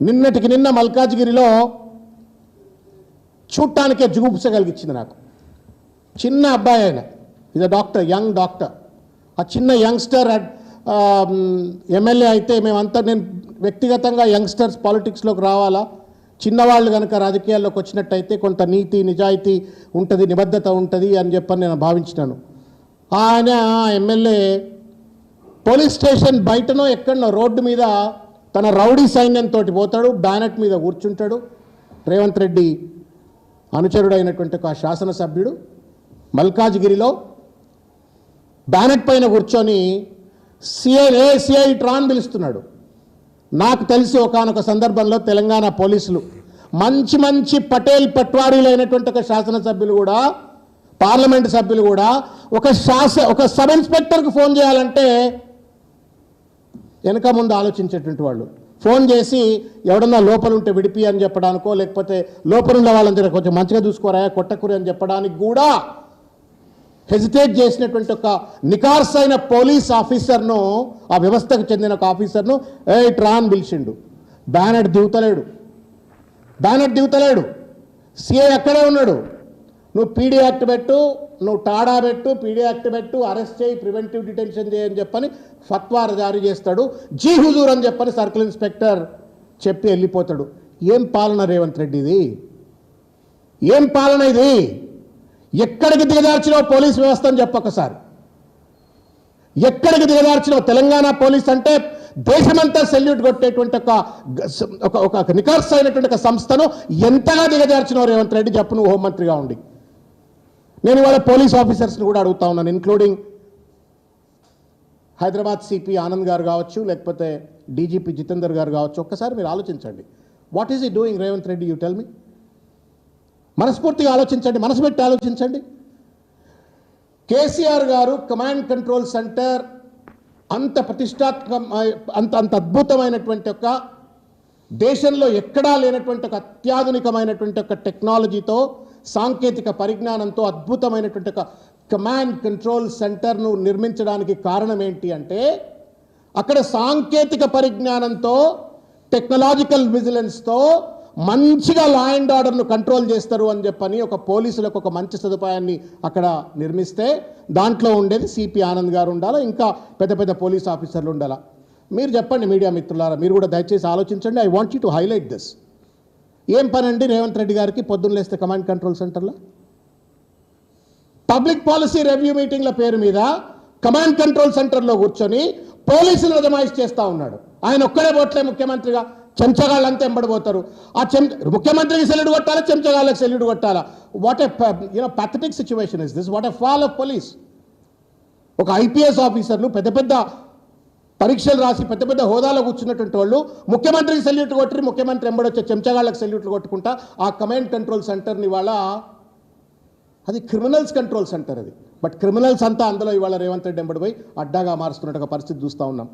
నిన్నటికి నిన్న మల్కాజ్గిరిలో చూడటానికే జుగుప్స కలిగించింది నాకు. చిన్న అబ్బాయి ఆయన. ఇది డాక్టర్ యంగ్ డాక్టర్ ఆ చిన్న యంగ్స్టర్ ఎమ్మెల్యే um, అయితే మేమంతా నేను వ్యక్తిగతంగా యంగ్స్టర్స్ పాలిటిక్స్లోకి రావాలా? చిన్నవాళ్ళు కనుక రాజకీయాల్లోకి వచ్చినట్టయితే కొంత నీతి నిజాయితీ ఉంటుంది నిబద్ధత ఉంటుంది అని చెప్పని నేను భావించినాను. ఆయన ఎమ్మెల్యే పోలీస్ స్టేషన్ బయటనో ఎక్కడనో రోడ్డు మీద తన రౌడీ సైన్యంతో పోతాడు బ్యానెట్ మీద కూర్చుంటాడు. రేవంత్ రెడ్డి అనుచరుడైనటువంటి ఒక శాసనసభ్యుడు. మల్కాజ్గిరిలో బ్యానెట్ పైన కూర్చొని సిఐ ఏ సిఐ ట్రాన్ పిలుస్తున్నాడు. నాకు తెలిసి ఒకానొక సందర్భంలో తెలంగాణ పోలీసులు మంచి మంచి పటేల్ పట్వారీలైనటువంటి ఒక శాసనసభ్యులు కూడా పార్లమెంట్ సభ్యులు కూడా ఒక శాస ఒక సబ్ ఇన్స్పెక్టర్కి ఫోన్ చేయాలంటే వెనక ముందు ఆలోచించేటువంటి వాళ్ళు. ఫోన్ చేసి ఎవడన్నా లోపల ఉంటే విడిపి అని చెప్పడానికో లేకపోతే లోపల ఉన్న కొంచెం మంచిగా చూసుకోరా కొట్టకురి అని చెప్పడానికి కూడా హెజిటేట్ చేసినటువంటి ఒక నికార్స్ అయిన పోలీస్ ఆఫీసర్ను ఆ వ్యవస్థకు చెందిన ఒక ఆఫీసర్ను ఏ ట్రాన్ పిలిచిండు. బ్యానర్ దిగుతలేడు. బ్యానర్ దిగుతలేడు. సిఐ అక్కడే ఉన్నాడు. నువ్వు పీడీ యాక్ట్ పెట్టు నువ్వు టాడా పెట్టు పీడీ యాక్ట్ పెట్టు అరెస్ట్ చేయి ప్రివెంటివ్ డిటెన్షన్ చేయని చెప్పని ఫత్వార్ జారీ చేస్తాడు. జీ హుజూర్ అని చెప్పని సర్కిల్ ఇన్స్పెక్టర్ చెప్పి వెళ్ళిపోతాడు. ఏం పాలన రేవంత్ రెడ్డి ఇది? ఏం పాలన ఇది? ఎక్కడికి దిగజార్చినావు పోలీస్ వ్యవస్థ అని చెప్పొకసారి ఎక్కడికి దిగజార్చినావు? తెలంగాణ పోలీస్ అంటే దేశమంతా సెల్యూట్ కొట్టేటువంటి ఒక ఒక ఒక నికర్స్ అయినటువంటి ఒక సంస్థను ఎంతగా దిగజార్చినావు రేవంత్ రెడ్డి? చెప్పు నువ్వు హోంమంత్రిగా ఉండి. నేను ఇవాళ పోలీస్ ఆఫీసర్స్ని కూడా అడుగుతా ఉన్నాను ఇన్క్లూడింగ్ హైదరాబాద్ సిపి ఆనంద్ గారు కావచ్చు లేకపోతే డీజీపీ జితేందర్ గారు కావచ్చు ఒక్కసారి మీరు ఆలోచించండి. What is he doing Revanth Reddy you tell me మనస్ఫూర్తిగా ఆలోచించండి మనసు పెట్టి ఆలోచించండి. కేసీఆర్ గారు కమాండ్ కంట్రోల్ సెంటర్ అంత ప్రతిష్టాత్మక అంత అంత అద్భుతమైనటువంటి ఒక దేశంలో ఎక్కడా లేనటువంటి ఒక అత్యాధునికమైనటువంటి ఒక టెక్నాలజీతో సాంకేతిక పరిజ్ఞానంతో అద్భుతమైనటువంటి ఒక కమాండ్ కంట్రోల్ సెంటర్ను నిర్మించడానికి కారణం ఏంటి అంటే అక్కడ సాంకేతిక పరిజ్ఞానంతో టెక్నాలజికల్ విజిలెన్స్తో మంచిగా లా అండ్ ఆర్డర్ను కంట్రోల్ చేస్తారు అని చెప్పని ఒక పోలీసులకు ఒక మంచి సదుపాయాన్ని అక్కడ నిర్మిస్తే దాంట్లో ఉండేది సిపి ఆనంద్ గారు ఉండాలా ఇంకా పెద్ద పెద్ద పోలీస్ ఆఫీసర్లు ఉండాలా? మీరు చెప్పండి మీడియా మిత్రులారా మీరు కూడా దయచేసి ఆలోచించండి. I want you to highlight this ఏం పని అండి రేవంత్ రెడ్డి గారికి పొద్దున్న లేస్తే కమాండ్ కంట్రోల్ సెంటర్లో? పబ్లిక్ పాలసీ రివ్యూ మీటింగ్ల పేరు మీద కమాండ్ కంట్రోల్ సెంటర్లో కూర్చొని పోలీసులు అజమాయిష్ చేస్తూ ఉన్నాడు. ఆయన ఒక్కడే పోట్లే ముఖ్యమంత్రిగా. చెంచగాళ్ళంతా ఎంబడిపోతారు ఆ చెం ముఖ్యమంత్రికి సెల్యూడ్ కొట్టాలా చెంచగాళ్ళకి సెల్యూడ్ కొట్టాలా? What a you know pathetic situation is this what a fall of police ఒక ఐపీఎస్ ఆఫీసర్లు పెద్ద పెద్ద పరీక్షలు రాసి పెద్ద పెద్ద హోదాలో కూర్చున్నటువంటి వాళ్ళు ముఖ్యమంత్రికి సెల్యూట్ కొట్టి ముఖ్యమంత్రి ఎంబడొచ్చే చెంచగాళ్ళకి సెల్యూట్లు కొట్టుకుంటా ఆ కమాండ్ కంట్రోల్ సెంటర్ని ఇవాళ అది క్రిమినల్స్ కంట్రోల్ సెంటర్ అది. బట్ క్రిమినల్స్ అంతా అందులో ఇవాళ రేవంత్ రెడ్డి ఎంబడిపోయి అడ్డాగా మారుస్తున్నట్టు పరిస్థితి చూస్తూ ఉన్నాం.